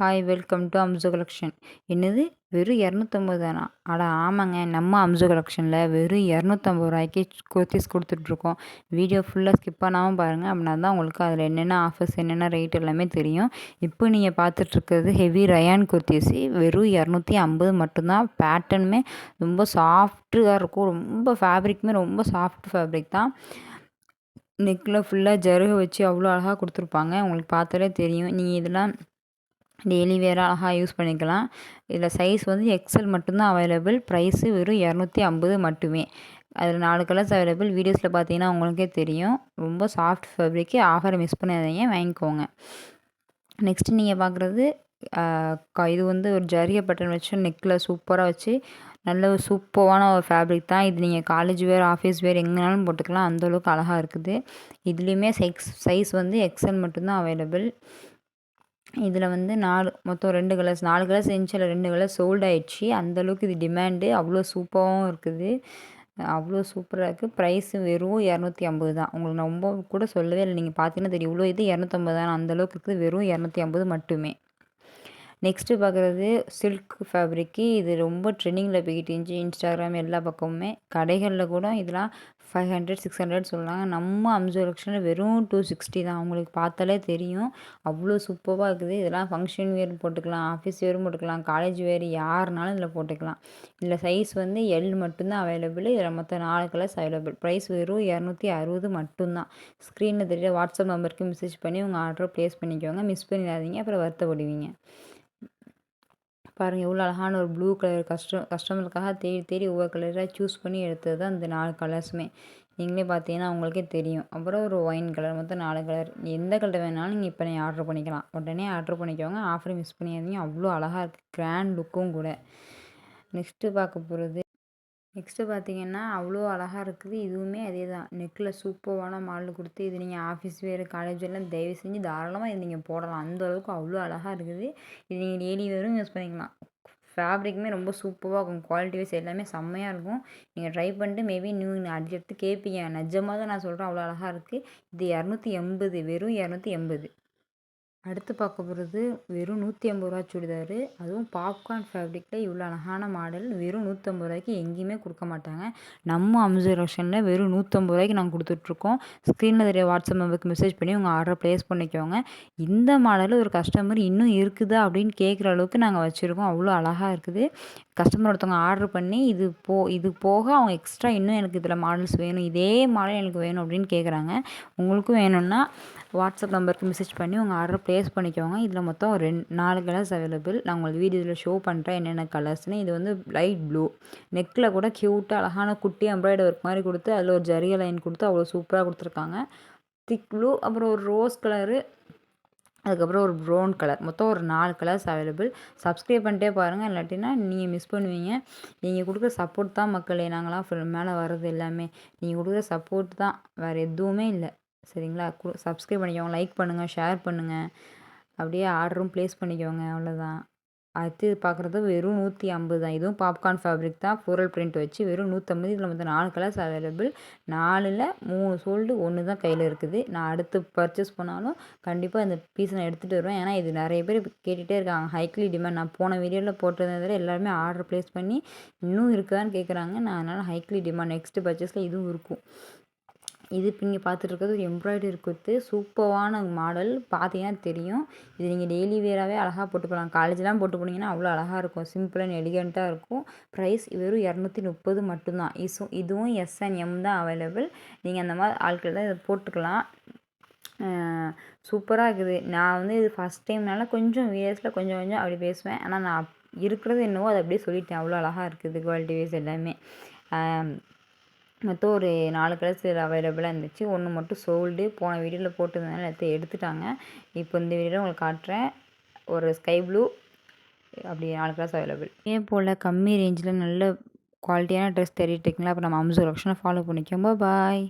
Hi welcome to Amsu collection என்னது? வெறும் இரநூத்தம்பது தானா? அட ஆமாங்க. நம்ம அம்சு கலெக்ஷனில் வெறும் இரநூத்தம்பது ரூபாய்க்கு குர்த்திஸ் கொடுத்துட்ருக்கோம். வீடியோ ஃபுல்லாக ஸ்கிப் பண்ணாமல் பாருங்கள் அப்படின்னா தான் உங்களுக்கு அதில் என்னென்ன ஆஃபர்ஸ் என்னென்ன ரேட் எல்லாமே தெரியும். இப்போ நீங்கள் பார்த்துட்ருக்கிறது ஹெவி ரயான் குர்த்திஸ் வெறும் இரநூத்தி ஐம்பது மட்டும்தான். பேட்டர்னுமே ரொம்ப சாஃப்ட்டாக இருக்கும். ரொம்ப ஃபேப்ரிக்குமே ரொம்ப சாஃப்ட் ஃபேப்ரிக் தான். நெக்கில் ஃபுல்லாக ஜருகை வச்சு அவ்வளோ அழகாக கொடுத்துருப்பாங்க. உங்களுக்கு பார்த்தாலே தெரியும். நீங்கள் இதெல்லாம் டெய்லி வேறு அழகாக யூஸ் பண்ணிக்கலாம். இதில் சைஸ் வந்து எக்ஸல் மட்டும்தான் அவைலபிள் ப்ரைஸு வெறும் இரநூத்தி ஐம்பது மட்டுமே. அதில் நாலு கலர்ஸ் அவைலபிள் வீடியோஸில் பார்த்தீங்கன்னா உங்களுக்கே தெரியும். ரொம்ப சாஃப்ட் ஃபேப்ரிக்கு ஆஃபரை மிஸ் பண்ணாதீங்க. வாங்கிக்கோங்க. நெக்ஸ்ட்டு நீங்கள் பார்க்குறது இது வந்து ஒரு ஜரிய பட்டன் வச்சு நெக்கில் சூப்பராக வச்சு நல்ல ஒரு சூப்பரான ஒரு ஃபேப்ரிக் தான். இது நீங்கள் காலேஜ் வேர் ஆஃபீஸ் வேர் எங்கேனாலும் போட்டுக்கலாம். அந்தளவுக்கு அழகாக இருக்குது. இதுலேயுமே சைஸ் சைஸ் வந்து எக்ஸல் மட்டும்தான் அவைலபிள் இதில் வந்து நாலு மொத்தம் ரெண்டு கலர்ஸ் நாலு கலர்ஸ் இருந்துச்சு அதில் ரெண்டு கலர் சோல்ட் ஆயிடுச்சு. அந்தளவுக்கு இது டிமாண்டு அவ்வளோ சூப்பராகவும் இருக்குது. அவ்வளோ சூப்பராக இருக்குது ப்ரைஸு வெறும் இரநூத்தி ஐம்பது தான். உங்களுக்கு நான் ரொம்ப கூட சொல்லவே இல்லை. நீங்கள் பார்த்தீங்கன்னா தெரியும். இவ்வளோ இது இரநூத்தம்பது தான். அந்தளவுக்கு இருக்குது. வெறும் இரநூத்தி ஐம்பது மட்டுமே. நெக்ஸ்ட்டு பார்க்குறது சில்க் ஃபேப்ரிக்கு. இது ரொம்ப ட்ரெண்டிங்கில் போய்கிட்டு இருந்துச்சு இன்ஸ்டாகிராம் எல்லா பக்கமுமே. கடைகளில் கூட இதெல்லாம் ஃபைவ் ஹண்ட்ரட் சிக்ஸ் ஹண்ட்ரட் சொல்லலாம் நம்ம அம்சு லட்சம் வெறும் டூ சிக்ஸ்டி தான். அவங்களுக்கு பார்த்தாலே தெரியும். அவ்வளோ சூப்பராக இருக்குது. இதெல்லாம் ஃபங்க்ஷன் வேர் போட்டுக்கலாம் ஆஃபீஸ் வேரும் போட்டுக்கலாம் காலேஜ் வேர் யாருனாலும் இதில் போட்டுக்கலாம். இதில் சைஸ் வந்து எல் மட்டும்தான் அவைலபிள் இதில் மொத்தம் நாலு கலர்ஸ் அவைலபிள் ப்ரைஸ் வெறும் இரநூத்தி அறுபது மட்டும்தான். ஸ்க்ரீனில் தெரியல வாட்ஸ்அப் நம்பருக்கு மெசேஜ் பண்ணி உங்கள் ஆர்டரை ப்ளேஸ் பண்ணிக்கோங்க. மிஸ் பண்ணிடாதீங்க. அப்புறம் வருத்தப்படுவீங்க. பாருங்கள் எவ்வளோ அழகான ஒரு ப்ளூ கலர் கஸ்டம் கஸ்டமருக்காக தேடி தேடி ஒவ்வொரு கலராக சூஸ் பண்ணி எடுத்தது தான் இந்த நாலு கலர்ஸுமே நீங்களே பார்த்தீங்கன்னா உங்களுக்கே தெரியும். அப்புறம் ஒரு ஒயின் கலர் மொத்தம் நாலு கலர் எந்த கலர் வேணாலும் நீங்கள் இப்போ நீங்கள் ஆர்டர் பண்ணிக்கலாம். உடனே ஆர்டர் பண்ணிக்கோங்க. ஆஃபரை மிஸ் பண்ணியாதீங்க அவ்வளோ அழகாக இருக்குது கிராண்ட் லுக்கும் கூட. நெக்ஸ்ட்டு பார்க்க போகிறது நெக்ஸ்ட்டு பார்த்தீங்கன்னா அவ்வளோ அழகாக இருக்குது. இதுவுமே அதே தான் நெக்கில் சூப்பரான மாடல் கொடுத்து இது நீங்கள் ஆஃபீஸ் வேறு காலேஜ் எல்லாம் தயவு செஞ்சு தாராளமாக இது நீங்கள் போடலாம். அந்த அளவுக்கு அவ்வளோ அழகாக இருக்குது. இது நீங்கள் டெய்லி வெறும் யூஸ் பண்ணிக்கலாம். ஃபேப்ரிக்குமே ரொம்ப சூப்பராக இருக்கும். குவாலிட்டி வைஸ் எல்லாமே செம்மையாக இருக்கும். நீங்கள் ட்ரை பண்ணிட்டு மேபி நியூ அடுத்து கேட்பீங்க நிஜமாக தான் நான் சொல்கிறேன் அவ்வளோ அழகாக இருக்குது இது இரநூத்தி எண்பது வெறும் இரநூத்தி எண்பது. அடுத்து பார்க்க போகிறது வெறும் நூற்றி ஐம்பது ரூபா சுடிதார். அதுவும் பாப்கார்ன் ஃபேப்ரிக்கில் இவ்வளோ அழகான மாடல் வெறும் நூற்றம்பது ரூபாய்க்கு எங்கேயுமே கொடுக்க மாட்டாங்க. நம்ம அம்சரேஷனில் வெறும் நூற்றம்பது ரூபாய்க்கு நாங்கள் கொடுத்துட்ருக்கோம். ஸ்க்ரீனில் தெரிய வாட்ஸ்அப் நம்பருக்கு மெசேஜ் பண்ணி உங்கள் ஆர்டர் ப்ளேஸ் பண்ணிக்கோங்க. இந்த மாடல் ஒரு கஸ்டமர் இன்னும் இருக்குதா அப்படின்னு கேட்குற அளவுக்கு நாங்கள் வச்சுருக்கோம். அவ்வளோ அழகாக இருக்குது. கஸ்டமர் ஒருத்தவங்க ஆர்டர் பண்ணி இது போ இது போக அவங்க எக்ஸ்ட்ரா இன்னும் எனக்கு இதில் மாடல்ஸ் வேணும் இதே மாடல் எனக்கு வேணும் அப்படின்னு கேட்குறாங்க உங்களுக்கும் வேணும்னா வாட்ஸ்அப் நம்பருக்கு மெசேஜ் பண்ணி உங்கள் ஆர்டர் ப்ளேஸ் பண்ணிக்கோங்க. இதில் மொத்தம் ரெண்டு நாலு கலர்ஸ் அவைலபிள் நான் உங்களுக்கு வீடியோவில் ஷோ பண்ணுறேன் என்னென்ன கலர்ஸ்னு இது வந்து லைட் ப்ளூ நெக்கில் கூட க்யூட்டாக அழகான குட்டி எம்ப்ராய்டர் ஒர்க் மாதிரி கொடுத்து அதில் ஒரு ஜரிய லைன் கொடுத்து அவ்வளோ சூப்பராக கொடுத்துருக்காங்க. திக் ப்ளூ அப்புறம் ஒரு ரோஸ் கலரு அதுக்கப்புறம் ஒரு ப்ரௌன் கலர் மொத்தம் ஒரு நாலு கலர்ஸ் அவைலபிள் சப்ஸ்கிரைப் பண்ணிட்டே பாருங்கள் இல்லாட்டினா நீங்கள் மிஸ் பண்ணுவீங்க. நீங்கள் கொடுக்குற சப்போர்ட் தான் மக்களே. நாங்களாம் மேலே வர்றது எல்லாமே. நீங்கள் கொடுக்குற சப்போர்ட் தான். வேறு எதுவுமே இல்லை. சரிங்களா? சப்ஸ்கிரைப் பண்ணிக்கோங்க. லைக் பண்ணுங்கள் ஷேர் பண்ணுங்கள் அப்படியே ஆர்டரும் ப்ளேஸ் பண்ணிக்கோங்க. அவ்வளோதான் அடுத்து பார்க்குறது வெறும் நூற்றி ஐம்பது தான். இதுவும் பாப்கார்ன் ஃபேப்ரிக் தான். ஃபோரல் பிரிண்ட் வச்சு வெறும் நூற்றம்பது இதில் வந்து நாலு கலர்ஸ் அவைலபிள் நாலில் மூணு சோல்டு ஒன்று தான் கையில் இருக்குது. நான் அடுத்து பர்ச்சேஸ் பண்ணாலும் கண்டிப்பாக இந்த பீஸ் நான் எடுத்துகிட்டு வருவேன். ஏன்னா இது நிறைய பேர் கேட்டுகிட்டே இருக்காங்க. ஹைக்லி டிமாண்ட் நான் போன வீடியோவில் போட்டிருந்ததில் எல்லாருமே ஆர்டர் ப்ளேஸ் பண்ணி இன்னும் இருக்குதான்னு கேட்குறாங்க நான் அதனால் ஹைக்லி டிமாண்ட் நெக்ஸ்ட்டு பர்ச்சேஸில் இதுவும் இருக்கும். இது இப்போ நீங்கள் பார்த்துட்டு இருக்கிறது ஒரு எம்ப்ராய்டரி கொடுத்து சூப்பரான மாடல் பார்த்தீங்கன்னா தெரியும். இது நீங்கள் டெய்லி வேராகவே அழகாக போட்டு போகலாம் காலேஜ்லாம் போட்டு போனீங்கன்னா அவ்வளோ அழகாக இருக்கும். சிம்பிள் அண்ட் எலிகண்ட்டாக இருக்கும். ப்ரைஸ் வெறும் இரநூத்தி முப்பது மட்டும்தான். இசு இதுவும் எஸ் அண்ட் எம் தான் அவைலபிள் நீங்கள் அந்த மாதிரி ஆட்கள் தான் இதை போட்டுக்கலாம். சூப்பராக இருக்குது. நான் வந்து இது ஃபஸ்ட் டைம்னால கொஞ்சம் வீடியோஸில் கொஞ்சம் கொஞ்சம் அப்படி பேசுவேன். ஆனால் நான் இருக்கிறது என்னவோ அதை அப்படியே சொல்லிட்டேன். அவ்வளோ அழகாக இருக்குது குவாலிட்டி வைஸ் எல்லாமே. மொத்தம் ஒரு நாலு கலர்ஸ் அவைலபிளாக இருந்துச்சு. ஒன்று மட்டும் சோல்டு போன வீடியோவில் போட்டிருந்தனால எல்லாத்தையும் எடுத்துட்டாங்க. இப்போ இந்த வீடியோவில் உங்களுக்கு காட்டுறேன். ஒரு ஸ்கை ப்ளூ அப்படி நாலு கலர்ஸ் அவைலபிள் இதே போல் கம்மி ரேஞ்சில் நல்ல குவாலிட்டியான ட்ரெஸ் தேடிட்டு இருக்கீங்களா? அப்போ நம்ம அம்சூர் கலெக்ஷனை ஃபாலோ பண்ணிக்கோங்க. பாய்